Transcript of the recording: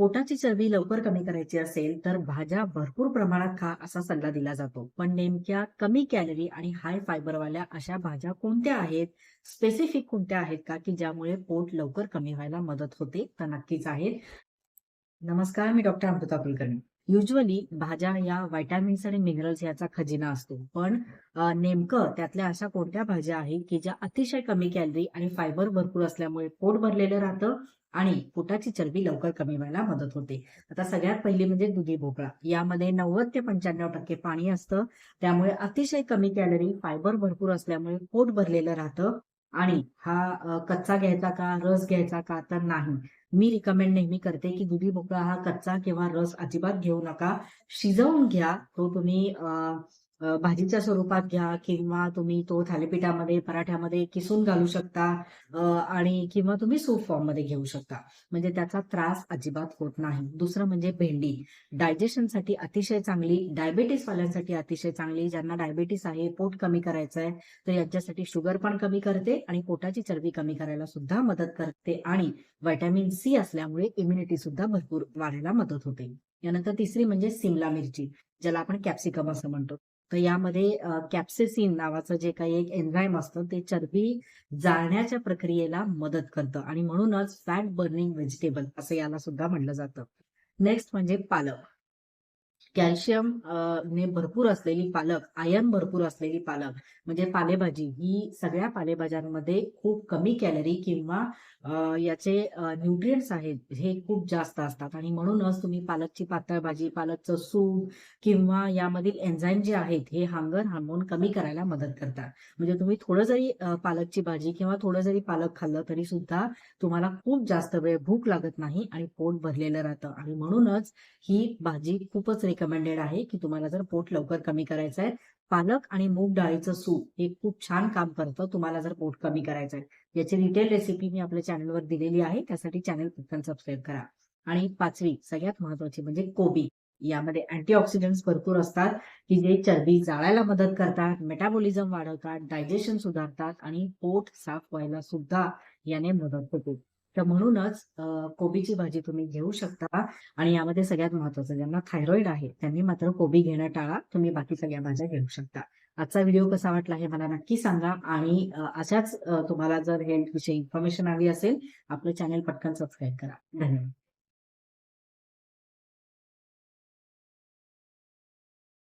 पोटाची चरबी लवकर कमी करायची असेल तर भाज्या भरपूर प्रमाणात खा असा सल्ला दिला जातो. पण नेमक्या कमी कॅलरी आणि हाय फायबरवाल्या अशा भाज्या कोणत्या आहेत? स्पेसिफिक कोणत्या आहेत का? की ज्यामुळे पोट लवकर कमी व्हायला मदत होते? तर नक्कीच आहेत. नमस्कार मी डॉक्टर अमृता कुलकर्णी. युजली भाज्या या व्हायटामिन्स आणि मिनरल्स याचा खजिना असतो. पण नेमकं त्यातल्या अशा कोणत्या भाज्या आहेत की ज्या अतिशय कमी कॅलरी आणि फायबर भरपूर असल्यामुळे पोट भरलेलं राहतं आणि पोटाची चरबी लवकर कमी व्हायला मदत होते. आता सगळ्यात पहिली म्हणजे दुधी भोपळा. यामध्ये नव्वद ते पंच्याण्णव टक्के पाणी असतं. त्यामुळे अतिशय कमी कॅलरी फायबर भरपूर असल्यामुळे पोट भरलेलं राहतं. आणि हा कच्चा घ्यायचा का रस घ्यायचा का तर नाही. मी रिकमेंड नेहमी करते की दुधी भोपळा हा कच्चा किंवा रस अजिबात घेऊ नका. शिजवून घ्या. तो तुम्ही भाजीच्या स्वरूपात घ्या किंवा तुम्ही तो थालीपीठामध्ये पराठ्यामध्ये किसून घालू शकता आणि किंवा तुम्ही सूप फॉर्ममध्ये घेऊ शकता. म्हणजे त्याचा त्रास अजिबात होत नाही. दुसरं म्हणजे भेंडी. डायजेशनसाठी अतिशय चांगली डायबेटीस वाल्यांसाठी अतिशय चांगली. ज्यांना डायबेटीस आहे पोट कमी करायचं आहे तर यांच्यासाठी शुगर पण कमी करते आणि पोटाची चरबी कमी करायला सुद्धा मदत करते. आणि व्हिटॅमिन सी असल्यामुळे इम्युनिटी सुद्धा भरपूर वाढायला मदत होते. यानंतर तिसरी म्हणजे सिमला मिरची ज्याला आपण कॅप्सिकम असं म्हणतो. तर यामध्ये कॅप्सेसिन नावाचं जे काही एक एन्झाईम असतं ते चरबी जाळण्याच्या प्रक्रियेला मदत करतं आणि म्हणूनच फॅट बर्निंग व्हेजिटेबल असं याला सुद्धा म्हणलं जातं. नेक्स्ट म्हणजे पालक. कॅल्शियम ने भरपूर असलेली पालक आयर्न भरपूर असलेली पालक म्हणजे पालेभाजी ही सगळ्या पालेभाज्यांमध्ये खूप कमी कॅलरी किंवा याचे न्यूट्रिएंट्स आहेत हे खूप जास्त असतात. आणि म्हणूनच तुम्ही पालकची पातळ भाजी पालकचं सूप किंवा यामधील एन्झाईम जे आहेत हे हांगर हार्मोन कमी करायला मदत करतात. म्हणजे तुम्ही थोडं जरी पालकची भाजी किंवा थोडं जरी पालक खाल्लं तरी सुद्धा तुम्हाला खूप जास्त वेळ भूक लागत नाही आणि पोट भरलेलं राहतं. आणि म्हणूनच ही भाजी खूपच रिकमेंडेड आहे की तुम्हाला जर पोट लवकर कमी करायचं आहे पालक आणि मूग डाळीचं सूप हे खूप छान काम करतं तुम्हाला जर पोट कमी करायचं आहे याची डिटेल रेसिपी मी आपल्या चॅनलवर दिलेली आहे त्यासाठी चॅनल पटकन सबस्क्राईब करा. आणि पाचवी सगळ्यात महत्वाची म्हणजे कोबी. यामध्ये अँटीऑक्सिडंट्स भरपूर असतात की जे चरबी जाळायला मदत करतात मेटाबॉलिझम वाढवतात डायजेशन सुधारतात आणि पोट साफ व्हायला सुद्धा याने मदत होते. तर म्हणूनच कोबीची भाजी तुम्ही घेऊ शकता. आणि यामध्ये सगळ्यात महत्वाचं ज्यांना थायरॉइड आहे त्यांनी मात्र कोबी घेणं टाळा. तुम्ही बाकी सगळ्या भाज्या घेऊ शकता. आजचा व्हिडिओ कसा वाटला हे मला नक्की सांगा. आणि अशाच तुम्हाला जर हेल्थ विषयी इन्फॉर्मेशन हवी असेल आपलं चॅनल पटकन सबस्क्राईब करा. धन्यवाद.